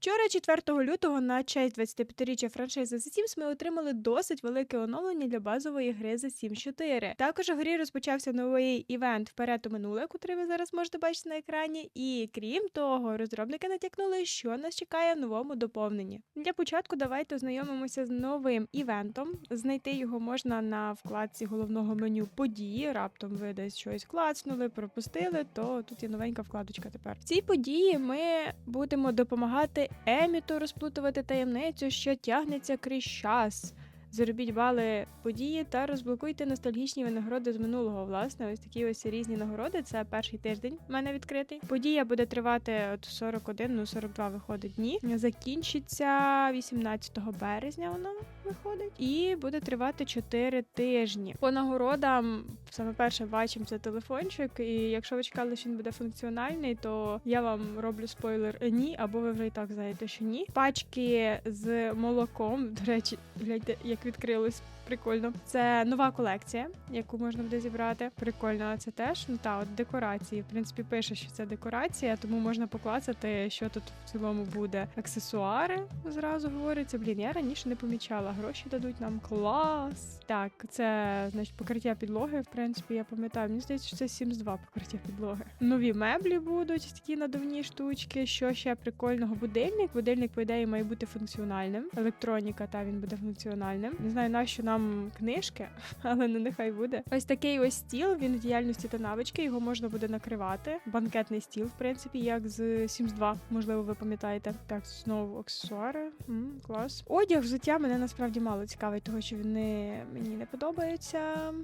Вчора, 4 лютого, на честь 25-річчя франшизи The Sims ми отримали досить велике оновлення для базової гри The Sims 4. Також у грі розпочався новий івент вперед у минуле, котрий ви зараз можете бачити на екрані. І крім того, розробники натякнули, що нас чекає в новому доповненні. Для початку давайте ознайомимося з новим івентом. Знайти його можна на вкладці головного меню події. Раптом ви десь щось клацнули, пропустили, то тут є новенька вкладочка тепер. В цій події ми будемо допомагати Еміту розплутувати таємницю, що тягнеться крізь час. Заробіть бали події та розблокуйте ностальгічні винагороди з минулого. Власне, ось такі ось різні нагороди. Це перший тиждень в мене відкритий. Подія буде тривати от 41, ну 42 виходить дні. Закінчиться 18 березня. Воно виходить, і буде тривати 4 тижні. По нагородам саме перше бачимо це телефончик. І якщо ви чекали, що він буде функціональний, то я вам роблю спойлер ні, або ви вже і так знаєте, що ні. Пачки з молоком. До речі, гляньте, як відкрились. Прикольно. Це нова колекція, яку можна буде зібрати. Прикольно, це теж ну та от декорації. В принципі, пише, що це декорація, тому можна поклацати, що тут в цілому буде. Аксесуари зразу говориться. Блін, я раніше не помічала. Гроші дадуть нам клас. Так, це значить покриття підлоги. В принципі, я пам'ятаю. Мені здається, що це Sims 2 покриття підлоги. Нові меблі будуть такі надувні штучки. Що ще прикольного? Будильник. Будильник, по ідеї, має бути функціональним. Електроніка, та він буде функціональним. Не знаю, нащо нам книжки, але ну нехай буде. Ось такий ось стіл. Він в діяльності та навички. Його можна буде накривати. Банкетний стіл, в принципі, як з Sims 2, можливо, ви пам'ятаєте. Так, знову аксесуари. М, клас. Одяг, взуття мене насправді мало цікавить, того що вони мені не подобаються.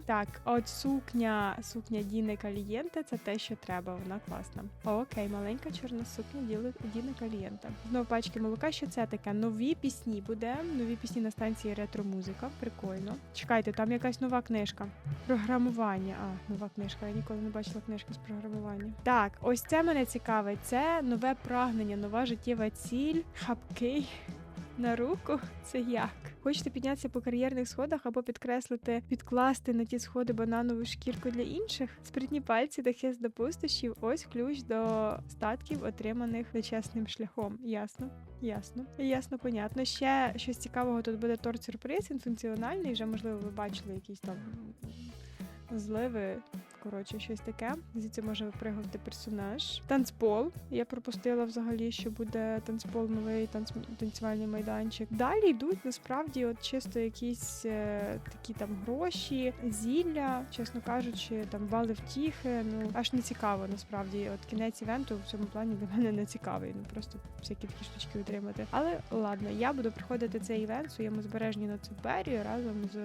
Так, от сукня, сукня Діни Калієнте, це те, що треба. Вона класна. Окей, маленька чорна сукня Діни Калієнте. Знову пачки молока. Що це таке? Нові пісні буде. Нові пісні на станції ретро-музика. Прикольно. Чекайте, там якась нова книжка. Програмування. А, нова книжка. Я ніколи не бачила книжки з програмування. Так, ось це мене цікавить. Це нове прагнення, нова життєва ціль. Хапкий. На руку це як? Хочете піднятися по кар'єрних сходах або підкреслити, підкласти на ті сходи бананову шкірку для інших? Спритні пальці та хист до пустощів. Ось ключ до статків, отриманих нечесним шляхом. Ясно, ясно, ясно, понятно. Ще щось цікавого тут буде торт сюрприз, він функціональний. Вже можливо ви бачили якісь там зливи. Коротше, щось таке. Звідси може випригувати персонаж. Танцпол. Я пропустила взагалі, що буде танцпол, новий танц... танцювальний майданчик. Далі йдуть насправді, от чисто якісь е, такі там гроші, зілля, чесно кажучи, там бали втіхи. Ну аж не цікаво насправді. От кінець івенту в цьому плані для мене не цікавий. Ну просто всякі такі штучки отримати. Але ладно, я буду приходити цей івент в своєму збереженні на Цуперію разом з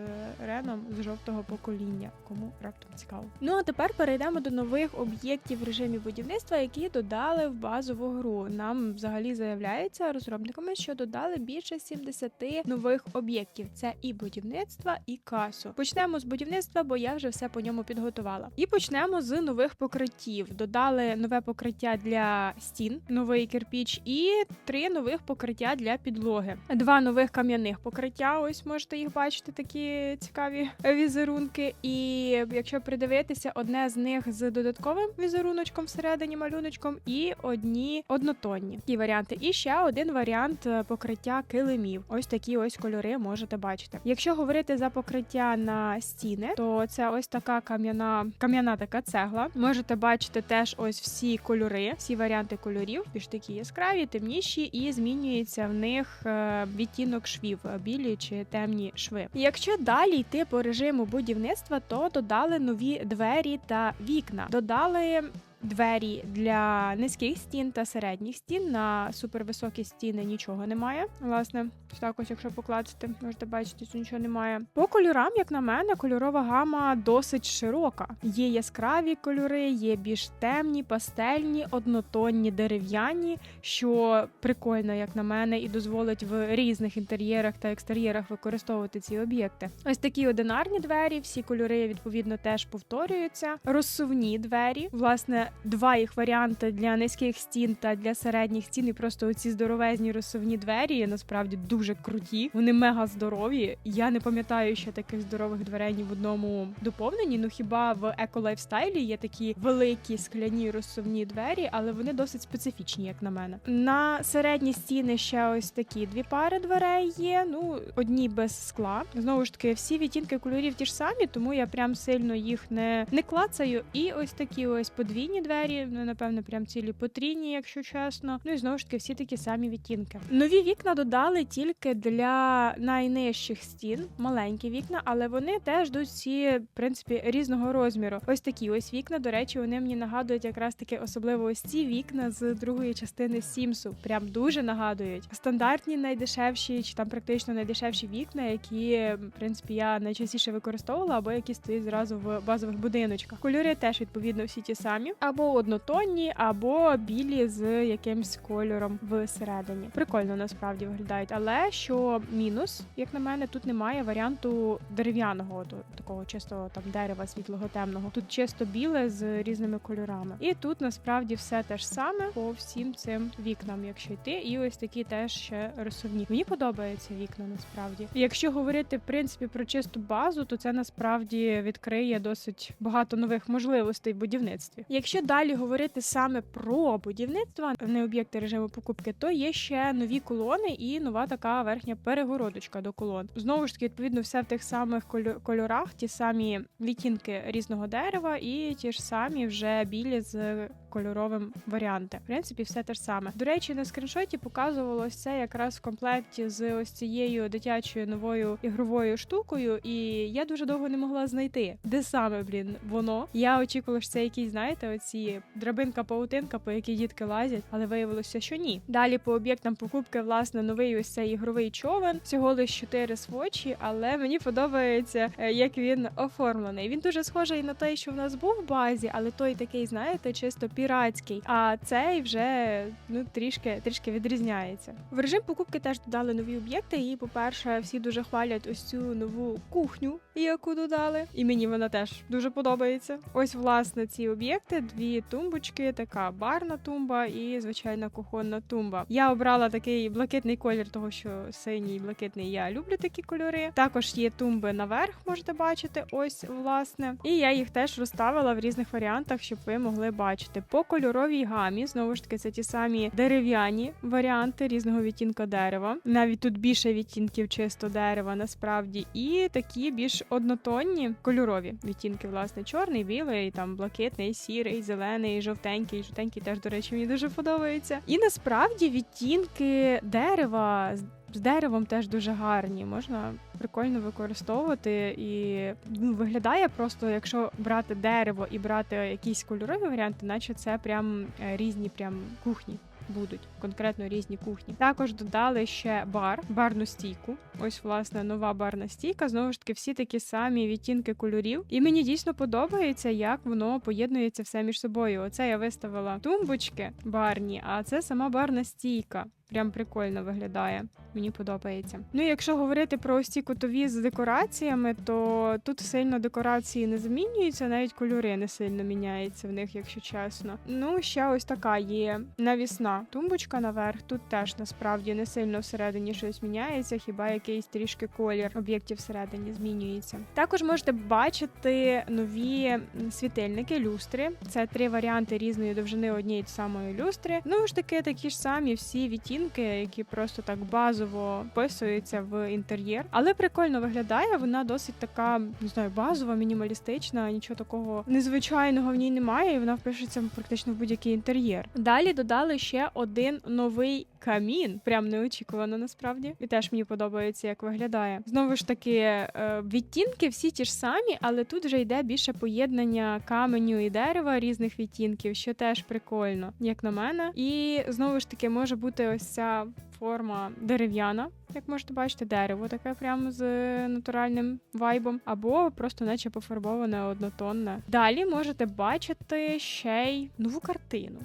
Реном з жовтого покоління. Кому раптом цікаво. Ну а тепер перейдемо до нових об'єктів в режимі будівництва, які додали в базову гру. Нам взагалі заявляється розробниками, що додали більше 70 нових об'єктів. Це і будівництва, і касу. Почнемо з будівництва, бо я вже все по ньому підготувала. І почнемо з нових покриттів. Додали нове покриття для стін, новий кирпіч, і три нових покриття для підлоги. Два нових кам'яних покриття. Ось можете їх бачити, такі цікаві візерунки. І якщо придивитися, одне з них з додатковим візеруночком всередині малюночком, і одні однотонні такі варіанти. І ще один варіант е, покриття килимів. Ось такі ось кольори можете бачити. Якщо говорити за покриття на стіни, то це ось така кам'яна кам'яна така цегла. Можете бачити теж ось всі кольори, всі варіанти кольорів, більш такі яскраві, темніші, і змінюється в них е, відтінок швів, е, білі чи темні шви. Якщо далі йти по режиму будівництва, то додали нові двері та вікна. Додали. Двері для низьких стін та середніх стін на супервисокі стіни нічого немає. Власне, так ось, якщо поклацати, можете бачити, що нічого немає. По кольорам, як на мене, кольорова гама досить широка. Є яскраві кольори, є більш темні, пастельні, однотонні, дерев'яні, що прикольно, як на мене, і дозволить в різних інтер'єрах та екстер'єрах використовувати ці об'єкти. Ось такі одинарні двері, всі кольори відповідно теж повторюються. Розсувні двері, власне, два їх варіанти для низьких стін та для середніх стін. І просто оці здоровезні розсувні двері насправді дуже круті. Вони мега здорові. Я не пам'ятаю ще таких здорових дверей в одному доповненні. Ну хіба в еко-лайфстайлі є такі великі скляні розсувні двері, але вони досить специфічні, як на мене. На середні стіни ще ось такі дві пари дверей є. Ну одні без скла. Знову ж таки, всі відтінки кольорів ті ж самі, тому я прям сильно їх не, не клацаю. І ось такі ось подвійні двері. Ну напевно, прям цілі потрійні, якщо чесно. Ну і знову ж таки, всі такі самі відтінки. Нові вікна додали тільки для найнижчих стін, маленькі вікна, але вони теж йдуть всі, в принципі, різного розміру. Ось такі ось вікна. До речі, вони мені нагадують якраз таки особливо ось ці вікна з другої частини Сімсу. Прям дуже нагадують. Стандартні найдешевші, чи там практично найдешевші вікна, які в принципі я найчастіше використовувала, або які стоять зразу в базових будиночках. Кольори теж відповідно всі ті самі, або однотонні, або білі з якимсь кольором всередині. Прикольно насправді виглядають, але що мінус, як на мене, тут немає варіанту дерев'яного такого чистого там дерева світлого темного. Тут чисто біле з різними кольорами. І тут насправді все те ж саме по всім цим вікнам, якщо йти, і ось такі теж ще розсувні. Мені подобаються вікна насправді. Якщо говорити в принципі про чисту базу, то це насправді відкриє досить багато нових можливостей в будівництві. Якщо далі говорити саме про будівництво, не об'єкти режиму покупки, то є ще нові колони і нова така верхня перегородочка до колон. Знову ж таки, відповідно, все в тих самих кольорах, ті самі відтінки різного дерева, і ті ж самі вже білі з кольоровим варіанти. В принципі, все те ж саме. До речі, на скріншоті показувалось це якраз в комплекті з ось цією дитячою новою ігровою штукою, і я дуже довго не могла знайти, де саме блін воно. Я очікувала, що це якісь, знаєте, оці драбинка паутинка, по якій дітки лазять, але виявилося, що ні. Далі по об'єктам покупки, власне, новий ось цей ігровий човен. Всього лиш 4 свочі, але мені подобається, е, як він оформлений. Він дуже схожий на той, що в нас був в базі, але той такий, знаєте, чисто піратський. А цей вже ну трішки трішки відрізняється. В режим покупки теж додали нові об'єкти. І, по-перше, всі дуже хвалять ось цю нову кухню, яку додали. І мені вона теж дуже подобається. Ось, власне, ці об'єкти: дві тумбочки, така барна тумба і звичайна кухонна тумба. Я обрала такий блакитний колір, того що синій блакитний я люблю такі кольори. Також є тумби наверх, можете бачити. Ось власне. І я їх теж розставила в різних варіантах, щоб ви могли бачити. По кольоровій гамі знову ж таки це ті самі дерев'яні варіанти різного відтінка дерева. Навіть тут більше відтінків чисто дерева, насправді, і такі більш однотонні кольорові відтінки, власне, чорний, білий, там блакитний, сірий, зелений, жовтенький. Жовтенький теж, до речі, мені дуже подобається. І насправді відтінки дерева з- деревом теж дуже гарні. Можна прикольно використовувати і ну, виглядає просто, якщо брати дерево і брати якісь кольорові варіанти, наче це прям е, різні прям кухні. Будуть конкретно різні кухні. Також додали ще бар, барну стійку. Ось, власне, нова барна стійка. Знову ж таки, всі такі самі відтінки кольорів. І мені дійсно подобається, як воно поєднується все між собою. Оце я виставила тумбочки барні, а це сама барна стійка. Прям прикольно виглядає. Мені подобається. Ну якщо говорити про ось ці кутові з декораціями, то тут сильно декорації не змінюються, навіть кольори не сильно міняються в них, якщо чесно. Ну, ще ось така є навісна тумбочка наверх. Тут теж насправді не сильно всередині щось міняється, хіба якийсь трішки колір об'єктів всередині змінюється. Також можете бачити нові світильники, люстри. Це три варіанти різної довжини однієї самої люстри. Ну ж таки, такі ж самі всі відтінки, які просто так базово вписуються в інтер'єр. Але прикольно виглядає. Вона досить така, не знаю, базова, мінімалістична, нічого такого незвичайного в ній немає, і вона впишеться практично в будь-який інтер'єр. Далі додали ще один новий камін. Прям неочікувано насправді. І теж мені подобається, як виглядає. Знову ж таки, е, відтінки всі ті ж самі, але тут вже йде більше поєднання каменю і дерева різних відтінків, що теж прикольно, як на мене. І знову ж таки може бути ось ця форма дерев'яна, як можете бачити, дерево таке прямо з натуральним вайбом, або просто наче пофарбоване однотонне. Далі можете бачити ще й нову картину.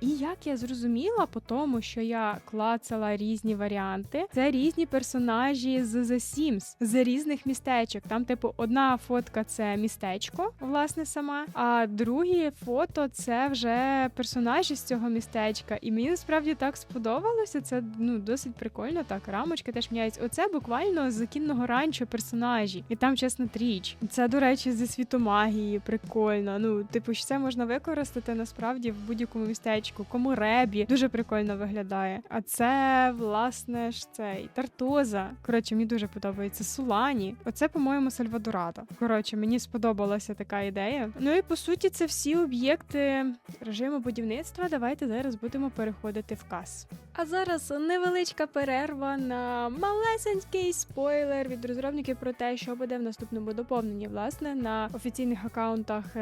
І як я зрозуміла, по тому, що я клацала різні варіанти, це різні персонажі з The Sims, з різних містечок. Там, типу, одна фотка це містечко, власне, сама, а другі фото це вже персонажі з цього містечка. І мені насправді так сподобалося. Це ну досить прикольно. Так, рамочки теж міняються. Оце буквально з кінного ранчо персонажі, і там чесно тріч. Це, до речі, зі світу магії, прикольно. Ну, типу, що це можна використати насправді в будь-якому містечку. Кому ребі дуже прикольно виглядає. А це власне ж цей Тартоза. Коротше, мені дуже подобається Сулані. Оце, по-моєму, Сальвадорадо. Коротше, мені сподобалася така ідея. Ну і по суті, це всі об'єкти режиму будівництва. Давайте зараз будемо переходити в кас. А зараз невеличка перерва на малесенький спойлер від розробників про те, що буде в наступному доповненні, власне, на офіційних акаунтах е,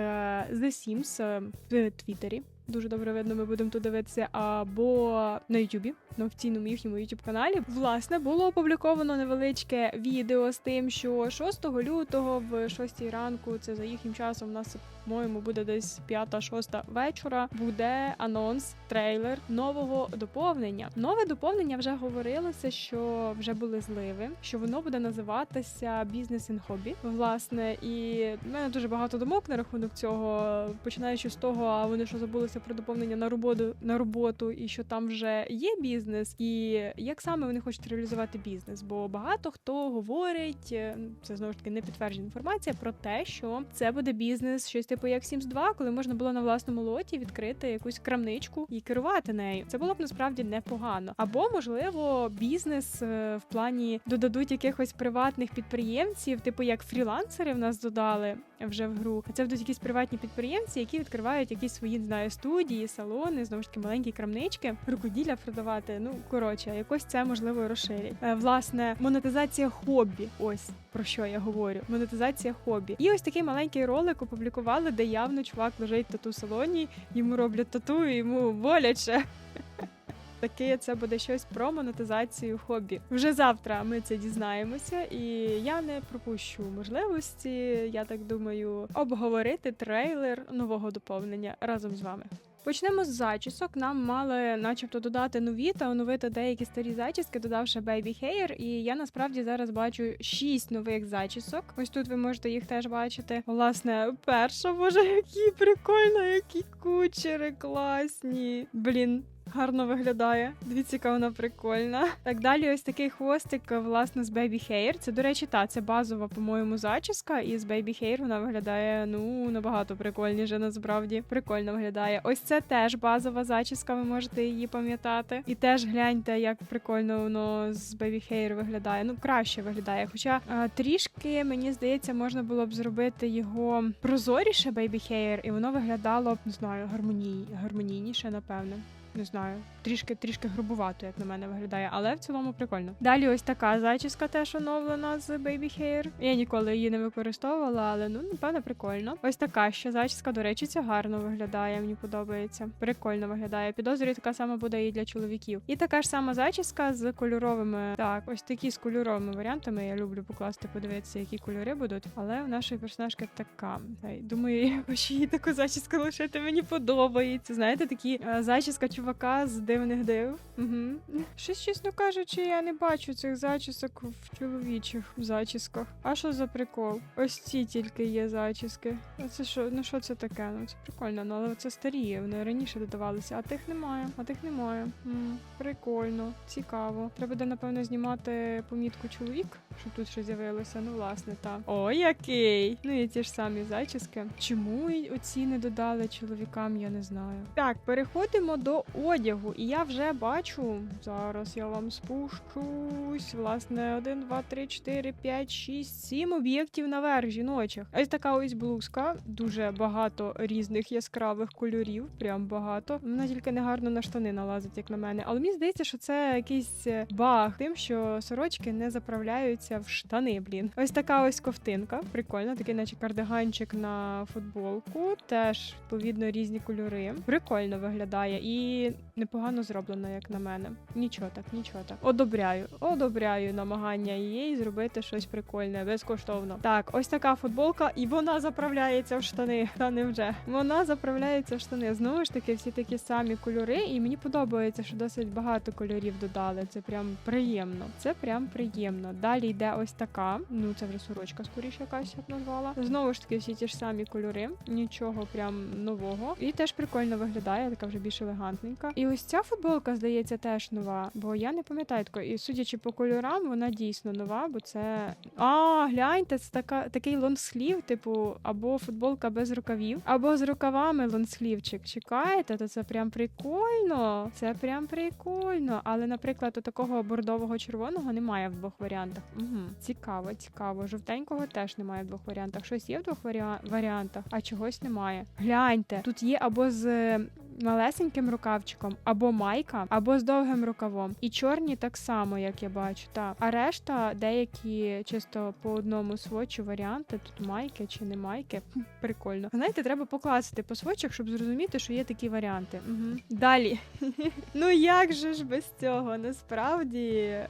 The Sims е, в Твіттері. Дуже добре видно, ми будемо тут дивитися, або на Ютубі, на офіційному їхньому ютуб каналі. Власне, було опубліковано невеличке відео з тим, що 6 лютого в 6 ранку, це за їхнім часом, у нас по-моєму буде десь 5-6 вечора. Буде анонс, трейлер нового доповнення. Нове доповнення вже говорилося, що вже були зливи, що воно буде називатися бізнес і хобі. Власне, і в мене дуже багато думок на рахунок цього, починаючи з того, а вони що забулися про доповнення на роботу на роботу, і що там вже є бізнес, і як саме вони хочуть реалізувати бізнес. Бо багато хто говорить, е, це знову ж таки не підтверджена інформація про те, що це буде бізнес, щось типу як Sims 2, коли можна було на власному лоті відкрити якусь крамничку і керувати нею. Це було б насправді непогано. Або можливо бізнес е, в плані додадуть якихось приватних підприємців, типу як фрілансери в нас додали вже в гру. Це будуть якісь приватні підприємці, які відкривають якісь свої не знаю, студії, салони, знову ж таки маленькі крамнички, рукоділля продавати. Ну коротше, якось це можливо розширять. Е, Власне, монетизація хобі. Ось про що я говорю. Монетизація хобі. І ось такий маленький ролик опублікували, де явно чувак лежить в тату салоні, йому роблять тату, і йому боляче. Таке це буде щось про монетизацію хобі. Вже завтра ми це дізнаємося, і я не пропущу можливості, я так думаю, обговорити трейлер нового доповнення разом з вами. Почнемо з зачісок. Нам мали, начебто, додати нові та оновити деякі старі зачіски, додавши Baby Hair. І я насправді зараз бачу шість нових зачісок. Ось тут ви можете їх теж бачити. Власне, перша, боже, які прикольно, які кучери класні. Блін, Гарно виглядає. Дивіться, яка вона прикольна. Так далі, ось такий хвостик, власне, з Baby Hair. Це, до речі, та це базова, по-моєму, зачіска. І з Baby Hair вона виглядає ну набагато прикольніше. Насправді прикольно виглядає. Ось це теж базова зачіска. Ви можете її пам'ятати. І теж гляньте, як прикольно воно з Baby Hair виглядає. Ну краще виглядає. Хоча а, трішки мені здається, можна було б зробити його прозоріше Baby Hair, і воно виглядало б не знаю, гармоній, гармонійніше, напевно не знаю, трішки трішки грубувато, як на мене виглядає, але в цілому прикольно. Далі ось така зачіска теж оновлена з Baby Hair. Я ніколи її не використовувала, але ну напевно прикольно. Ось така ще зачіска, до речі, ця гарно виглядає. Мені подобається. Прикольно виглядає. Підозрюю, така сама буде і для чоловіків. І така ж сама зачіска з кольоровими. Так, ось такі з кольоровими варіантами. Я люблю покласти, подивитися, які кольори будуть. Але у нашої персонажки така. Думаю, я хочу її таку зачіску лишити. Мені подобається. Знаєте, такі е, зачіска чувака з дивних див. Угу. Щось, чесно кажучи, я не бачу цих зачісок в чоловічих зачісках. А що за прикол? Ось ці тільки є зачіски. А це що? Ну що це таке? Ну це прикольно, ну але це старі, вони раніше додавалися, а тих немає. А тих немає. М, Прикольно, цікаво. Треба буде, напевно, знімати помітку чоловік, щоб тут щось з'явилося. Ну, власне, так. О, який! Ну і ті ж самі зачіски. Чому оці не додали чоловікам, я не знаю. Так, переходимо до одягу. І я вже бачу. Зараз я вам спущусь. Власне, 1, 2, 3, 4, 5, 6, 7 об'єктів наверх жіночих. Ось така ось блузка. Дуже багато різних яскравих кольорів. Прям багато. Вона тільки не гарно на штани налазить, як на мене. Але мені здається, що це якийсь баг, тим, що сорочки не заправляються в штани. Блін. Ось така ось ковтинка. Прикольно, такий, наче кардиганчик на футболку. Теж відповідно різні кольори. Прикольно виглядає. І принципі, непогано зроблено, як на мене. Нічого так, нічого так. Одобряю, одобряю намагання її зробити щось прикольне, безкоштовно. Так, ось така футболка, і вона заправляється в штани. Та не вже. Вона заправляється в штани. Знову ж таки, всі такі самі кольори, і мені подобається, що досить багато кольорів додали. Це прям приємно. Це прям приємно. Далі йде ось така. Ну це вже сорочка, скоріше якась я б назвала. Знову ж таки, всі ті ж самі кольори, нічого прям нового. І теж прикольно виглядає, така вже більш елегантненька. І ось ця футболка, здається, теж нова, бо я не пам'ятаю такої. І судячи по кольорам, вона дійсно нова, бо це. А, гляньте, це така такий лонгслів, типу, або футболка без рукавів, або з рукавами лонгслівчик. Чекаєте, то це прям прикольно. Це прям прикольно. Але, наприклад, у такого бордового червоного немає в двох варіантах. Угу. Цікаво, цікаво. Жовтенького теж немає в двох варіантах. Щось є в двох варіа- варіантах, а чогось немає. Гляньте, тут є або з. Малесеньким рукавчиком, або майка, або з довгим рукавом. І чорні так само, як я бачу. Так. А решта деякі чисто по одному свочу варіанти. Тут майки чи не майки. Прикольно. Знаєте, треба покласти по свочах, щоб зрозуміти, що є такі варіанти. Угу. Далі. ну як же ж без цього? Насправді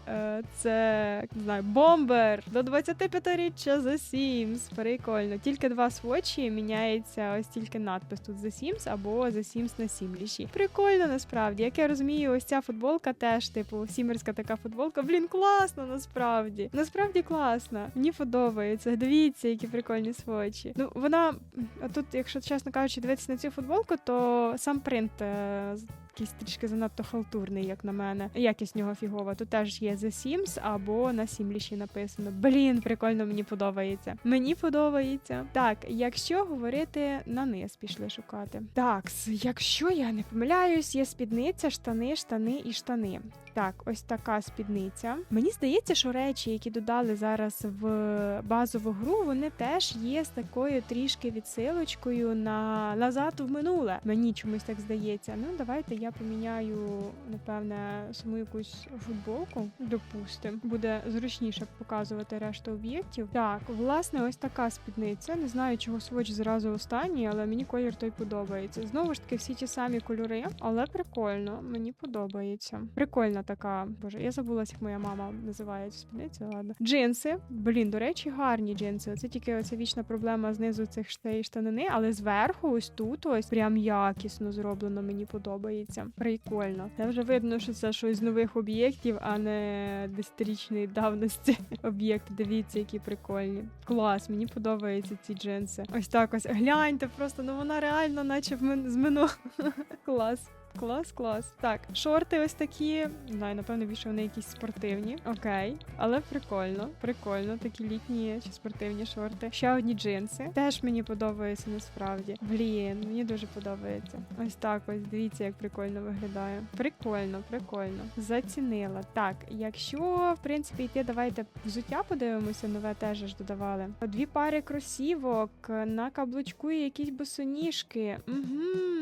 е, це не знаю, бомбер до 25-річчя The Sims. Прикольно. Тільки два свочі міняється ось тільки надпис тут The Sims або The Sims на сімліші. Прикольно насправді. Як я розумію, ось ця футболка теж, типу, сімерська така футболка. Блін, класно, насправді. Насправді класно. Мені подобається. Дивіться, які прикольні свочі. Ну, вона тут, якщо чесно кажучи, дивитися на цю футболку, то сам принт. Якийсь трішки занадто халтурний, як на мене. Якість нього фігова. Тут теж є The Sims або на Сімліші написано. Блін, прикольно мені подобається. Мені подобається. Так, якщо говорити на низ, пішли шукати. Так, якщо я не помиляюсь, є спідниця, штани, штани і штани. Так, ось така спідниця. Мені здається, що речі, які додали зараз в базову гру, вони теж є з такою трішки відсилочкою на назад в минуле. Мені чомусь так здається. Ну, давайте я поміняю, напевне, саму якусь футболку. Допустим, буде зручніше показувати решту об'єктів. Так, власне, ось така спідниця. Не знаю, чого своч зразу останній, але мені колір той подобається. Знову ж таки, всі ті самі кольори, але прикольно. Мені подобається. Прикольна така. Боже, я забулася, як моя мама називає цю спідницю. Ладно. Джинси. Блін, до речі, гарні джинси. Це тільки оця вічна проблема знизу цих штанини, але зверху, ось тут, ось прям якісно зроблено. Мені подобається. Прикольно. Це вже видно, що це щось з нових об'єктів, а не десятирічної давності. Об'єкти. Дивіться, які прикольні. Клас, мені подобаються ці джинси. Ось так ось. Гляньте, просто ну вона реально, наче в мен... з минулого. Клас. Клас, клас. Так, шорти ось такі. Не знаю, напевно, більше вони якісь спортивні. Окей. Але прикольно, прикольно. Такі літні чи спортивні шорти. Ще одні джинси. Теж мені подобається насправді. Блін, мені дуже подобається. Ось так ось. Дивіться, як прикольно виглядає. Прикольно, прикольно. Зацінила. Так, якщо в принципі йти, давайте взуття подивимося, нове теж ж додавали. Дві пари кросівок на каблучку і якісь босоніжки. Угу.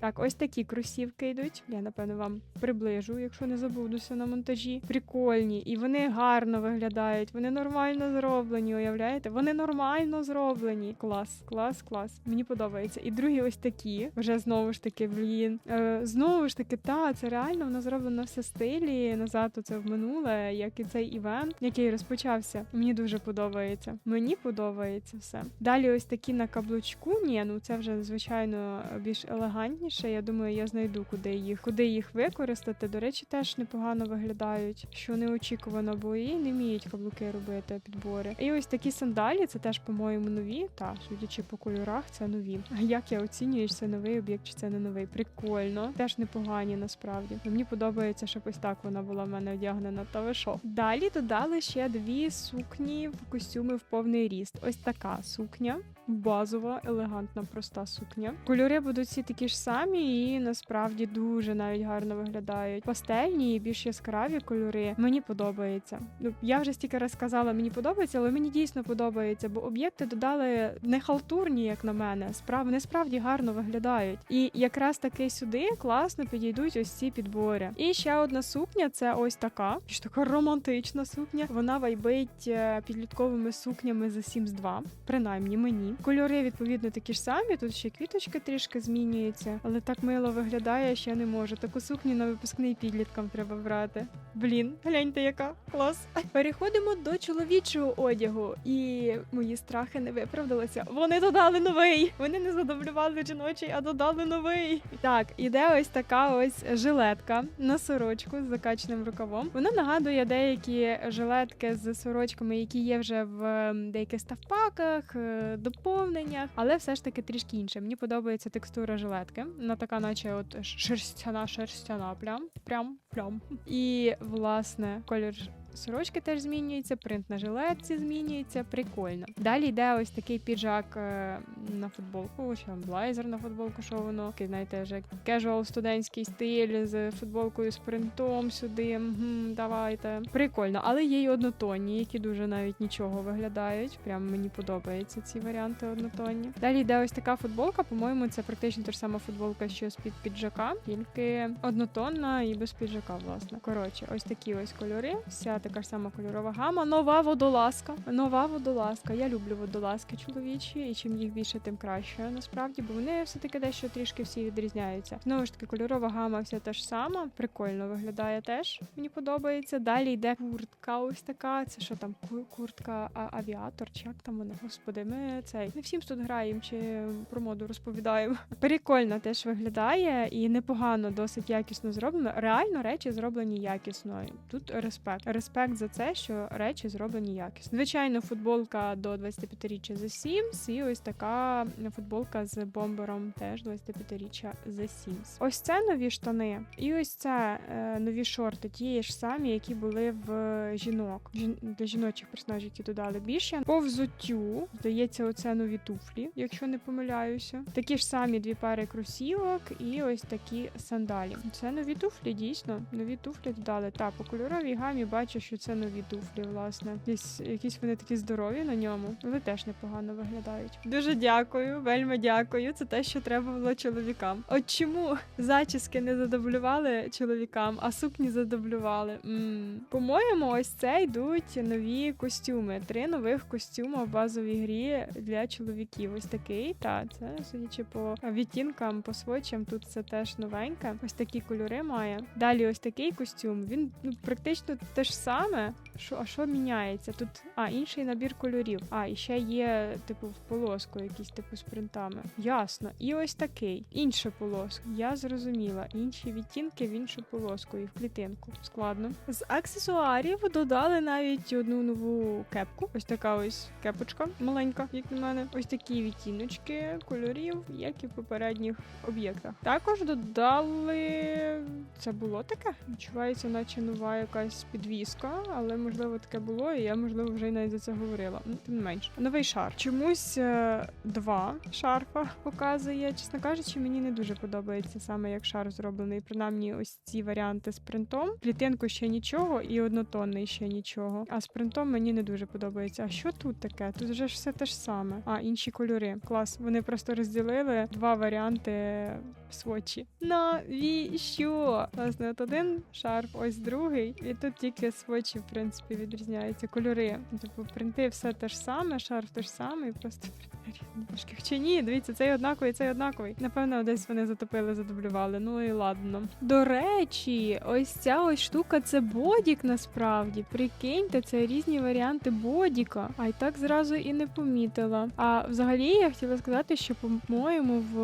Так, ось такі кросівки йдуть. Я напевно вам приближу, якщо не забудуся на монтажі. Прикольні, і вони гарно виглядають. Вони нормально зроблені. Уявляєте? Вони нормально зроблені. Клас, клас, клас. Мені подобається. І другі ось такі. Вже знову ж таки, блін. Е, знову ж таки, та це реально воно зроблено все стилі. Назад це в минуле, як і цей івент, який розпочався. Мені дуже подобається. Мені подобається все. Далі ось такі на каблучку. Ні, ну це вже звичайно більш елегантніше. Я думаю, я знайду, куди їх, куди їх використати. До речі, теж непогано виглядають, що неочікувано, бо і не вміють каблуки робити підбори. І ось такі сандалі, це теж, по-моєму, нові. Та судячи по кольорах, це нові. А як я оцінюю, чи це новий об'єкт, чи це не новий? Прикольно, теж непогані насправді. Мені подобається, щоб ось так вона була в мене одягнена. Та ви що? Далі додали ще дві сукні в костюми в повний ріст. Ось така сукня. Базова, елегантна, проста сукня. Кольори будуть всі такі ж самі, і насправді дуже навіть гарно виглядають. Пастельні і більш яскраві кольори. Мені подобається. Ну я вже стільки раз сказала, мені подобається, але мені дійсно подобається, бо об'єкти додали не халтурні, як на мене. Справ вони справді гарно виглядають. І якраз таки сюди класно підійдуть ось ці підбори. І ще одна сукня це ось така. Ж така романтична сукня. Вона вайбить е, підлітковими сукнями за Sims 2, принаймні мені. Кольори відповідно такі ж самі. Тут ще квіточка трішки змінюється, але так мило виглядає, я не можу. Таку сукню на випускний підліткам треба брати. Блін, гляньте, яка клас. Переходимо до чоловічого одягу, і мої страхи не виправдалися. Вони додали новий. Вони не задублювали жіночий, а додали новий. Так, іде ось така ось жилетка на сорочку з закачаним рукавом. Вона нагадує деякі жилетки з сорочками, які є вже в деяких ставпаках, е, доповненнях, але все ж таки трішки інше. Мені подобається текстура жилетки. Вона така, наче от шерстяна, шерстяна, прям, прям, прям. І власне колір. Сорочки теж змінюється, принт на жилетці змінюється, прикольно. Далі йде ось такий піджак е, на футболку, там блайзер на футболку, що воно такий, знаєте, вже кежуал студентський стиль з футболкою з принтом сюди. Мгм, давайте. Прикольно, але є й однотонні, які дуже навіть нічого виглядають. Прям мені подобаються ці варіанти однотонні. Далі йде ось така футболка. По-моєму, це практично та ж сама футболка, що з під піджака, тільки однотонна і без піджака, власне. Коротше, ось такі ось кольори. Вся така ж сама кольорова гама. Нова водолазка. Нова водолазка. Я люблю водолазки чоловічі, і чим їх більше, тим краще. Насправді, бо вони все таки дещо трішки всі відрізняються. Знову ж таки, кольорова гама вся та ж сама. Прикольно виглядає теж. Мені подобається. Далі йде куртка. Ось така. Це що там? Ку- Куртка авіатор? Чи як там вони? Господи, ми цей не всім тут граємо чи про моду розповідаємо. Прикольно теж виглядає і непогано, досить якісно зроблено. Реально речі зроблені якісно. Тут респект. Респект за це, що речі зроблені якісно. Звичайно, футболка до 25-річчя The Sims, і ось така футболка з бомбером теж 25-річчя The Sims. Ось це нові штани, і ось це е, нові шорти, ті ж самі, які були в жінок, жін- для жіночих персонажів, які додали більше. По взуттю, здається, оце нові туфлі, якщо не помиляюся. Такі ж самі дві пари кросівок і ось такі сандалі. Це нові туфлі, дійсно. Нові туфлі додали. Та по кольоровій гамі бачу, що це нові туфлі, власне. Якісь, якісь вони такі здорові на ньому, але теж непогано виглядають. Дуже дякую, вельми дякую. Це те, що треба було чоловікам. От чому зачіски не задублювали чоловікам, а сукні задублювали? По-моєму, ось це йдуть нові костюми. Три нових костюми в базовій грі для чоловіків. Ось такий. Та це судячи по відтінкам, по свочам, тут це теж новеньке. Ось такі кольори має. Далі ось такий костюм. Він ну практично те ж саме. Що, а що міняється? Тут а інший набір кольорів. А і ще є типу в полоску, якісь типу з принтами. Ясно. І ось такий. Інша полоска. Я зрозуміла. Інші відтінки в іншу полоску і в клітинку. Складно. З аксесуарів додали навіть одну нову кепку. Ось така ось кепочка маленька, як на мене. Ось такі відтіночки кольорів, як і в попередніх об'єктах. Також додали. Це було таке? Відчувається, наче нова якась підвіска, але можливо таке було, і я можливо вже й навіть за це говорила. Ну, тим не менш. Новий шар. Чомусь е, два шарфа показує. Чесно кажучи, мені не дуже подобається саме як шар зроблений. Принаймні, ось ці варіанти з принтом. Клітинку ще нічого, і однотонний ще нічого. А з принтом мені не дуже подобається. А що тут таке? Тут вже ж все те ж саме. А інші кольори. Клас. Вони просто розділили два варіанти свочі. Навіщо? Власне, от один шарф, ось другий, і тут тільки свочі, в принципі, відрізняються. Кольори. Типу, принти все те ж саме, шарф те ж самий, просто трошки. Чи ні, дивіться, цей однаковий, цей однаковий. Напевно, десь вони затопили, задублювали. Ну і ладно. До речі, ось ця ось штука це бодік насправді. Прикиньте, це різні варіанти бодіка. А й так зразу і не помітила. А взагалі я хотіла сказати, що по-моєму в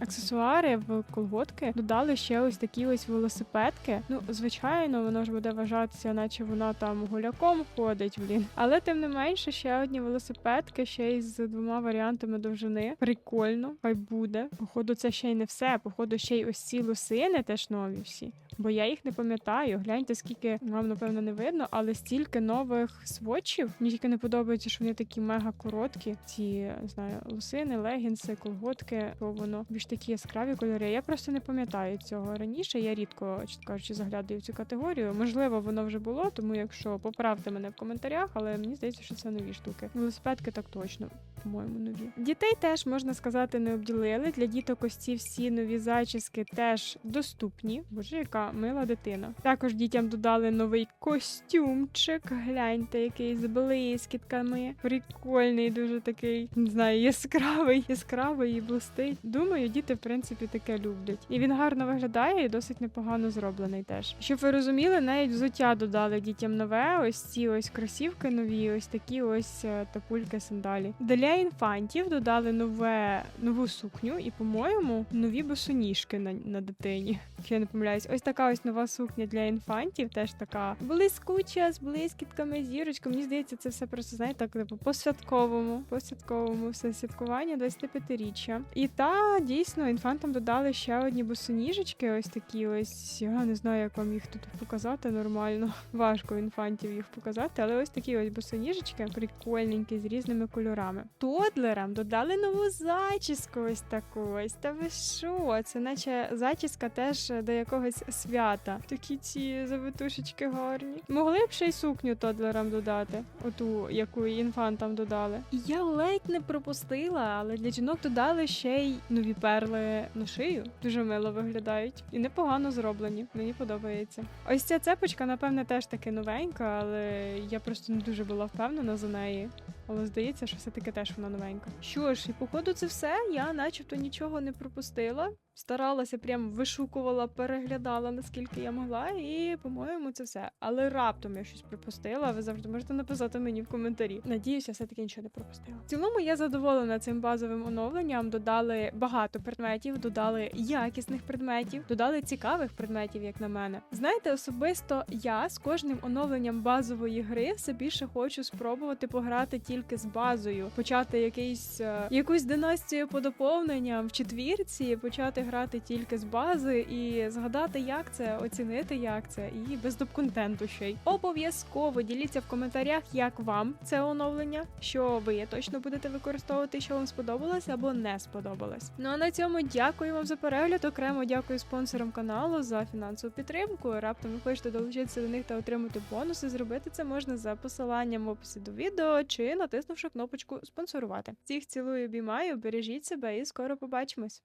аксесуари в колготки додали ще ось такі ось велосипедки. Ну, звичайно, воно ж буде вважатися, наче вона там гуляком ходить, блін. Але тим не менше, ще одні велосипедки, ще й з двома варіантами довжини. Прикольно, хай буде. Походу, це ще й не все. Походу, ще й ось ці лосини теж нові всі. Бо я їх не пам'ятаю. Гляньте, скільки вам напевно не видно, але стільки нових сводчів. Мені тільки не подобається, що вони такі мега короткі. Ці знаю, лосини, легінси, колготки. То воно більш такі яскраві кольори. Я просто не пам'ятаю цього раніше. Я рідко, кажучи, заглядаю в цю категорію. Можливо, воно вже було тому якщо поправте мене в коментарях, але мені здається, що це нові штуки. Велосипедки так точно, по-моєму, нові. Дітей теж можна сказати не обділили. Для діток ось ці всі нові зачіски теж доступні. Боже, яка мила дитина. Також дітям додали новий костюмчик. Гляньте, який з блискітками. Прикольний, дуже такий, не знаю, яскравий, яскравий і блистить. Думаю, діти в принципі таке люблять. І він гарно виглядає і досить непогано зроблений теж. Щоб ви розуміли, навіть взуття додали дітям нове. Ось ці ось кросівки нові, ось такі ось е, тапульки сандалі. Для інфантів додали нове нову сукню і, по-моєму, нові босоніжки на, на дитині. Я не помиляюсь, ось така ось нова сукня для інфантів, теж така блискуча з блискітками, зірочками. Мені здається, це все просто знаєте, так типу по святковому, по святковому все святкування 25-річчя. І та дійсно інфантам додали ще одні босоніжечки. Ось такі ось. Я не знаю, як вам їх тут показати нормально. Важко інфантів їх показати, але ось такі ось босоніжечки, прикольненькі з різними кольорами. Тодлерам додали нову зачіску, ось таку ось. Та ви що? Це наче зачіска теж до якогось свята. Такі ці завитушечки гарні. Могли б ще й сукню тодлерам додати, оту, яку інфантам додали. Я ледь не пропустила, але для жінок додали ще й нові перли на шию. Дуже мило виглядають і непогано зроблені. Мені подобається. Ось ця цепочка, напевне, теж таки новенька, але я просто не дуже була впевнена за неї. Але здається, що все-таки теж вона новенька. Що ж, і походу, це все. Я начебто нічого не пропустила. Старалася, прям вишукувала, переглядала наскільки я могла, і по-моєму це все. Але раптом я щось пропустила. Ви завжди можете написати мені в коментарі. Надіюся, все таки нічого не пропустила. В цілому я задоволена цим базовим оновленням. Додали багато предметів, додали якісних предметів, додали цікавих предметів, як на мене. Знаєте, особисто я з кожним оновленням базової гри все більше хочу спробувати пограти тільки з базою, почати якийсь е, якусь династію по доповненням в четвірці, почати грати тільки з бази і згадати, як це, оцінити, як це, і без доп-контенту ще й. Обов'язково діліться в коментарях, як вам це оновлення, що ви точно будете використовувати, що вам сподобалось або не сподобалось. Ну а на цьому дякую вам за перегляд. Окремо дякую спонсорам каналу за фінансову підтримку. Раптом ви хочете долучитися до них та отримати бонуси. Зробити це можна за посиланням в описі до відео чи натиснувши кнопочку спонсорувати. Всіх цілую, обіймаю, бережіть себе і скоро побачимось.